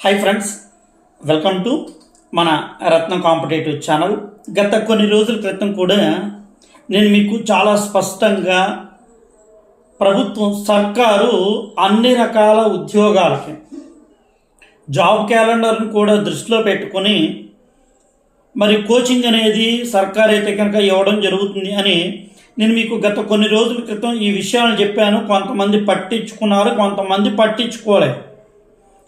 Hi friends welcome to మన రత్నం competitive channel గత కొన్ని రోజుల క్రితం కూడా నేను మీకు చాలా స్పష్టంగా ప్రభుత్వం సర్కారు అన్ని రకాల ఉద్యోగాలకి జాబ్ క్యాలెండర్ను కూడా దృష్టిలో పెట్టుకొని మరి కోచింగ్ అనేది సర్కార్ అయితే కనుక ఇవ్వడం జరుగుతుంది అని నేను మీకు గత కొన్ని రోజుల క్రితం ఈ విషయాలు చెప్పాను. కొంతమంది పట్టించుకున్నారు కొంతమంది పట్టించుకోలేదు.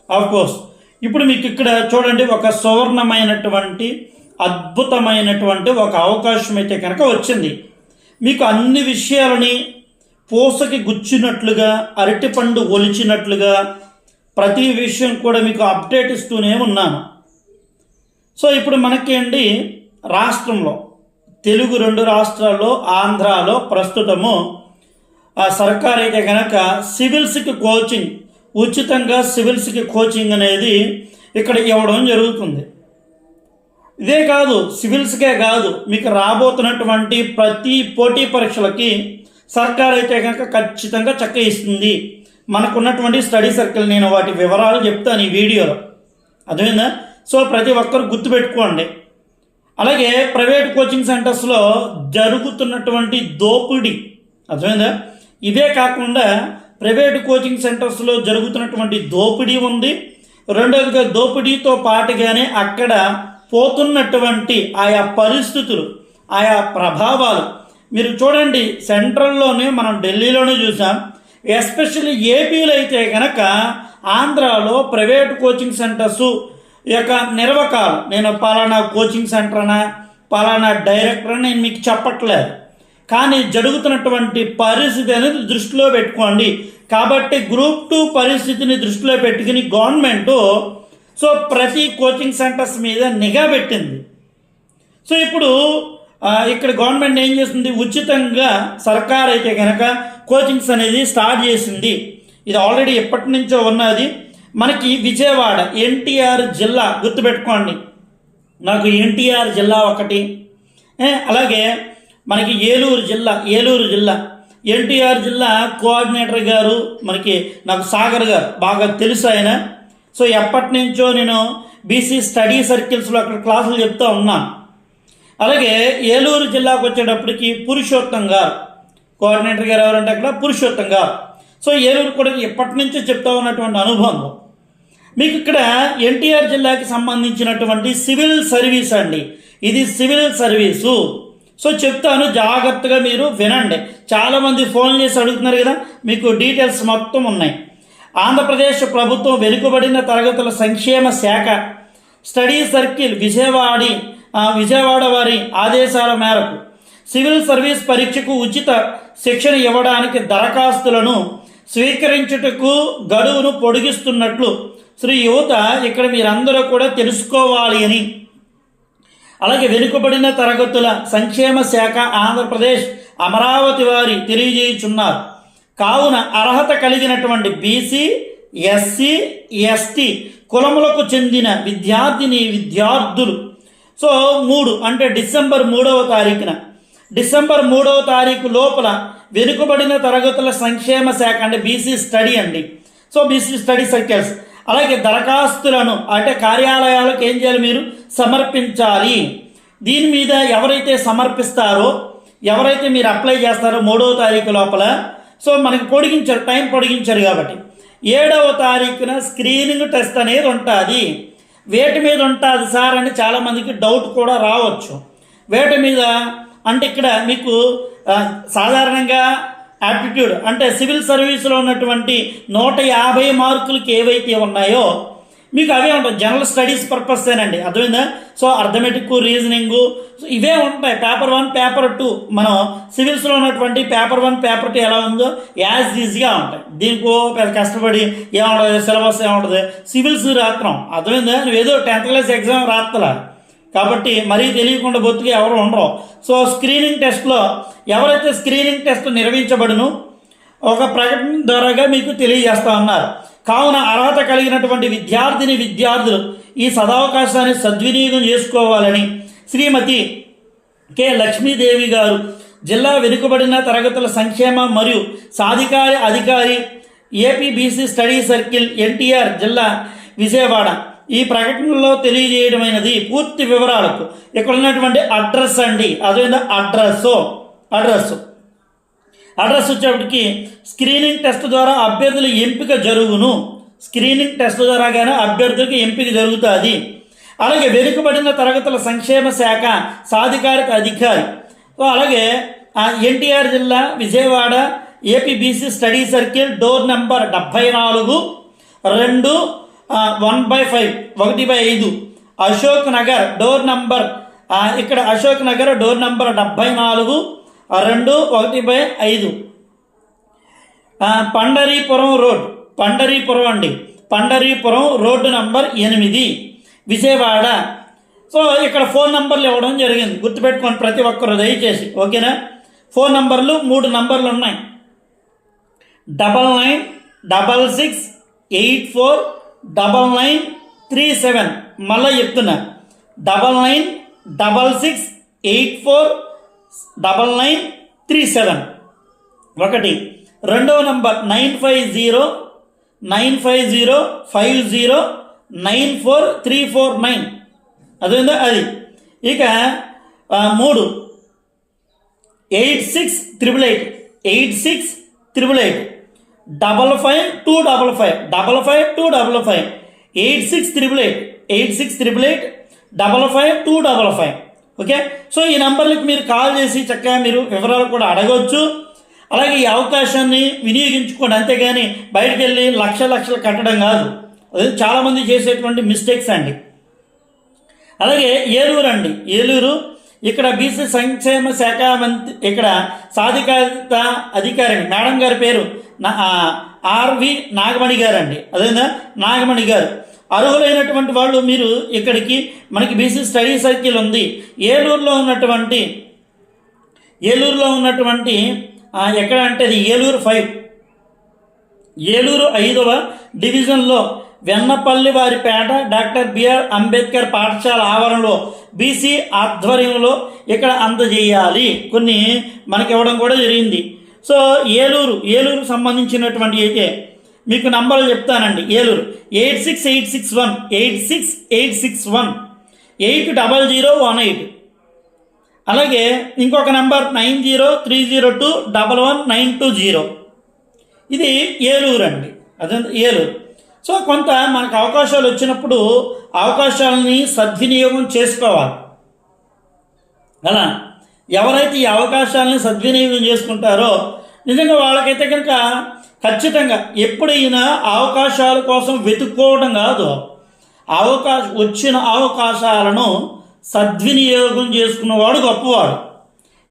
ఆఫ్ కోర్స్ ఇప్పుడు మీకు ఇక్కడ చూడండి ఒక సువర్ణమైనటువంటి అద్భుతమైనటువంటి ఒక అవకాశం అయితే కనుక వచ్చింది. మీకు అన్ని విషయాలని పూసకి గుచ్చినట్లుగా అరటిపండు ఒలిచినట్లుగా ప్రతి విషయం కూడా మీకు అప్డేట్ ఇస్తూనే ఉన్నాను. సో ఇప్పుడు మనకేంటి రాష్ట్రంలో తెలుగు రెండు రాష్ట్రాల్లో ఆంధ్రాలో ప్రస్తుతము ఆ సర్కార్ అయితే కనుక సివిల్స్కి కోచింగ్ ఉచితంగా సివిల్స్కి కోచింగ్ అనేది ఇక్కడ ఇవ్వడం జరుగుతుంది. ఇదే కాదు సివిల్స్కే కాదు మీకు రాబోతున్నటువంటి ప్రతి పోటీ పరీక్షలకి సర్కార్ అయితే కనుక ఖచ్చితంగా చక్క ఇస్తుంది. మనకున్నటువంటి స్టడీ సర్కిల్ నేను వాటి వివరాలు చెప్తాను ఈ వీడియోలో. అదేవిధంగా సో ప్రతి ఒక్కరు గుర్తుపెట్టుకోండి. అలాగే ప్రైవేట్ కోచింగ్ సెంటర్స్లో జరుగుతున్నటువంటి దోపిడీ. అర్థమైందా? ఇదే కాకుండా ప్రైవేట్ కోచింగ్ సెంటర్స్లో జరుగుతున్నటువంటి దోపిడీ ఉంది. రెండవదిగా దోపిడీతో పాటుగానే అక్కడ పోతున్నటువంటి ఆయా పరిస్థితులు ఆయా ప్రభావాలు. మీరు చూడండి సెంట్రల్లోనే మనం ఢిల్లీలోనే చూసాం. ఎస్పెషల్లీ ఏపీలో అయితే కనుక ఆంధ్రాలో ప్రైవేట్ కోచింగ్ సెంటర్సు యొక్క నిర్వకాలు. నేను పలానా కోచింగ్ సెంటర్ అనా పలానా డైరెక్టర్ అని నేను మీకు చెప్పట్లేదు. కానీ జరుగుతున్నటువంటి పరిస్థితి అనేది దృష్టిలో పెట్టుకోండి. కాబట్టి గ్రూప్ టూ పరిస్థితిని దృష్టిలో పెట్టుకుని గవర్నమెంట్ సో ప్రతి కోచింగ్ సెంటర్స్ మీద నిఘా పెట్టింది. సో ఇప్పుడు ఇక్కడ గవర్నమెంట్ ఏం చేస్తుంది? ఉచితంగా సర్కార్ అయితే కనుక కోచింగ్స్ అనేది స్టార్ట్ చేసింది. ఇది ఆల్రెడీ ఎప్పటి నుంచో ఉన్నది. మనకి విజయవాడ ఎన్టీఆర్ జిల్లా గుర్తుపెట్టుకోండి. నాకు ఎన్టీఆర్ జిల్లా ఒకటి. అలాగే మనకి ఏలూరు జిల్లా ఏలూరు జిల్లా. ఎన్టీఆర్ జిల్లా కోఆర్డినేటర్ గారు మనకి నాకు సాగర్ గారు బాగా తెలుసు ఆయన. సో ఎప్పటి నుంచో నేను బీసీ స్టడీ సర్కిల్స్లో అక్కడ క్లాసులు చెప్తూ ఉన్నాను. అలాగే ఏలూరు జిల్లాకు వచ్చేటప్పటికి పురుషోత్తం గారు. కోఆర్డినేటర్ గారు ఎవరంటే అక్కడ పురుషోత్తం గారు. సో ఏలూరు కూడా ఎప్పటి నుంచో చెప్తా ఉన్నటువంటి అనుభవం. మీకు ఇక్కడ ఎన్టీఆర్ జిల్లాకి సంబంధించినటువంటి సివిల్ సర్వీస్ అండి. ఇది సివిల్ సర్వీసు. సో చెప్తాను జాగ్రత్తగా మీరు వినండి. చాలామంది ఫోన్ చేసి అడుగుతున్నారు కదా మీకు డీటెయిల్స్ మొత్తం ఉన్నాయి. ఆంధ్రప్రదేశ్ ప్రభుత్వం వెనుకబడిన తరగతుల సంక్షేమ శాఖ స్టడీ సర్కిల్ విజయవాడి విజయవాడ వారి ఆదేశాల మేరకు సివిల్ సర్వీస్ పరీక్షకు ఉచిత శిక్షణ ఇవ్వడానికి దరఖాస్తులను స్వీకరించుటకు గడువును పొడిగిస్తున్నట్లు శ్రీ యువత ఇక్కడ మీరందరూ కూడా తెలుసుకోవాలి అని అలాగే వెనుకబడిన తరగతుల సంక్షేమ శాఖ ఆంధ్రప్రదేశ్ అమరావతి వారి తెలియజేయుచున్నారు. కావున అర్హత కలిగినటువంటి బీసీ ఎస్సీ ఎస్టీ కులములకు చెందిన విద్యార్థిని విద్యార్థులు. సో మూడు అంటే డిసెంబర్ మూడవ తారీఖున. డిసెంబర్ మూడవ తారీఖు లోపల వెనుకబడిన తరగతుల సంక్షేమ శాఖ అంటే బీసీ స్టడీ అండి. So BC study circles. అలాగే దరఖాస్తులను అంటే కార్యాలయాలకు ఏం చేయాలి మీరు? సమర్పించాలి. దీని మీద ఎవరైతే సమర్పిస్తారో ఎవరైతే మీరు అప్లై చేస్తారో మూడవ తారీఖు లోపల సో మనకి పొడిగించారు టైం పొడిగించారు కాబట్టి. ఏడవ తారీఖున స్క్రీనింగ్ టెస్ట్ అనేది ఉంటుంది. వేటి మీద ఉంటుంది సార్ అని చాలామందికి డౌట్ కూడా రావచ్చు. వేటి మీద అంటే ఇక్కడ మీకు సాధారణంగా యాప్టిట్యూడ్ అంటే సివిల్ సర్వీస్లో ఉన్నటువంటి నూట యాభై మార్కులకి ఏవైతే ఉన్నాయో మీకు అవే ఉంటాయి. జనరల్ స్టడీస్ పర్పస్సేనండి అర్థమైందా? సో అర్థమెటిక్ రీజనింగ్ ఇవే ఉంటాయి. పేపర్ వన్ పేపర్ టూ మనం సివిల్స్లో ఉన్నటువంటి పేపర్ వన్ పేపర్ టూ ఎలా ఉందో యాజ్ ఈజీగా ఉంటాయి. దీనికో పెద్ద కష్టపడి ఏముంటుంది సిలబస్ ఏముంటుంది సివిల్స్ రాత్రం. అర్థమైందా? నువ్వు ఏదో టెన్త్ క్లాస్ ఎగ్జామ్ రాత్తలా. కాబట్టి మరీ తెలియకుండా బొత్తుగా ఎవరు ఉండరు. సో స్క్రీనింగ్ టెస్ట్లో ఎవరైతే స్క్రీనింగ్ టెస్ట్ నిర్వహించబడును ఒక ప్రకటన ద్వారాగా మీకు తెలియజేస్తా ఉన్నారు కావున అర్హత కలిగినటువంటి విద్యార్థిని విద్యార్థులు ఈ సదావకాశాన్ని సద్వినియోగం చేసుకోవాలని శ్రీమతి కె. లక్ష్మీదేవి గారు జిల్లా వెనుకబడిన తరగతుల సంక్షేమ మరియు సాధికార అధికారి AP BC study circle NTR జిల్లా విజయవాడ ఈ ప్రకటనలో తెలియజేయడమైనది పూర్తి వివరాలకు. ఇక్కడ ఉన్నటువంటి అడ్రస్ అండి. అదేవిధంగా అడ్రస్ అడ్రస్ అడ్రస్ వచ్చేప్పటికి స్క్రీనింగ్ టెస్ట్ ద్వారా అభ్యర్థుల ఎంపిక జరుగును. స్క్రీనింగ్ టెస్ట్ ద్వారా కానీ అభ్యర్థులకు ఎంపిక జరుగుతుంది. అలాగే వెనుకబడిన తరగతుల సంక్షేమ శాఖ సాధికారిక అధికారి. సో అలాగే ఎన్టీఆర్ జిల్లా Vijayawada APBC study circle door number డెబ్భై నాలుగు రెండు వన్ బై ఫైవ్ ఒకటి బై ఐదు. అశోక్ నగర్ డోర్ నంబర్ ఇక్కడ అశోక్ నగర్ డోర్ నంబర్ డెబ్భై నాలుగు రెండు ఒకటి బై ఐదు. పండరీపురం రోడ్ పండరీపురం అండి. పండరీపురం రోడ్డు నంబర్ ఎనిమిది విజయవాడ. సో ఇక్కడ ఫోన్ నంబర్లు ఇవ్వడం జరిగింది. గుర్తుపెట్టుకోండి ప్రతి ఒక్కరు దయచేసి ఓకేనా? ఫోన్ నంబర్లు మూడు నంబర్లు ఉన్నాయి. Double nine double six eight four double nine three seven. మళ్ళీ చెప్తున్నా. Double nine double six eight four double nine three seven. ఒకటి. రెండవ number nine five zero nine five zero five zero nine four three four nine. అదేందో అది. ఇక మూడు. Eight six triple eight. Eight six triple eight. Double five two double five double five two double five. Eight six triple eight eight six triple eight double five two double five. Okay? So ఈ నెంబర్లకు మీరు call చేసి చక్కగా మీరు వివరాలు కూడా అడగవచ్చు అలాగే ఈ అవకాశాన్ని వినియోగించుకోండి. అంతేగాని బయటకు వెళ్ళి లక్ష లక్షలు కట్టడం కాదు. అది చాలామంది చేసేటువంటి మిస్టేక్స్ అండి. అలాగే ఏలూరు అండి. ఏలూరు ఇక్కడ బీసీ సంక్షేమ శాఖ మంత్రి ఇక్కడ సాధికారిత అధికారి మేడం గారి పేరు నా ఆర్వి నాగమణి గారు అండి అదేనా? నాగమణి గారు. అర్హులైనటువంటి వాళ్ళు మీరు ఇక్కడికి మనకి బీసీ స్టడీ సర్కిల్ ఉంది. ఏలూరులో ఉన్నటువంటి ఏలూరులో ఉన్నటువంటి ఎక్కడ అంటే అది ఏలూరు ఫైవ్. ఏలూరు ఐదవ డివిజన్లో వెన్నపల్లి వారిపేట డాక్టర్ బిఆర్ అంబేద్కర్ పాఠశాల ఆవరణలో బీసీ ఆధ్వర్యంలో ఇక్కడ అందజేయాలి. కొన్ని మనకి ఇవ్వడం కూడా జరిగింది. సో ఏలూరు ఏలూరు సంబంధించినటువంటి అయితే మీకు నంబర్లు చెప్తానండి. Eluru eight six eight six one eight six eight six one eight double zero one eight. అలాగే ఇంకొక number nine zero three zero two double one nine two zero. ఇది ఏలూరు అండి అదే ఏలూరు. సో కొంత మనకు అవకాశాలు వచ్చినప్పుడు అవకాశాలని సద్వినియోగం చేసుకోవాలి. అలా ఎవరైతే ఈ అవకాశాలని సద్వినియోగం చేసుకుంటారో నిజంగా వాళ్ళకైతే కనుక ఖచ్చితంగా ఎప్పుడైనా అవకాశాల కోసం వెతుక్కోవడం కాదు. అవకాశ వచ్చిన అవకాశాలను సద్వినియోగం చేసుకున్నవాడు గొప్పవాడు.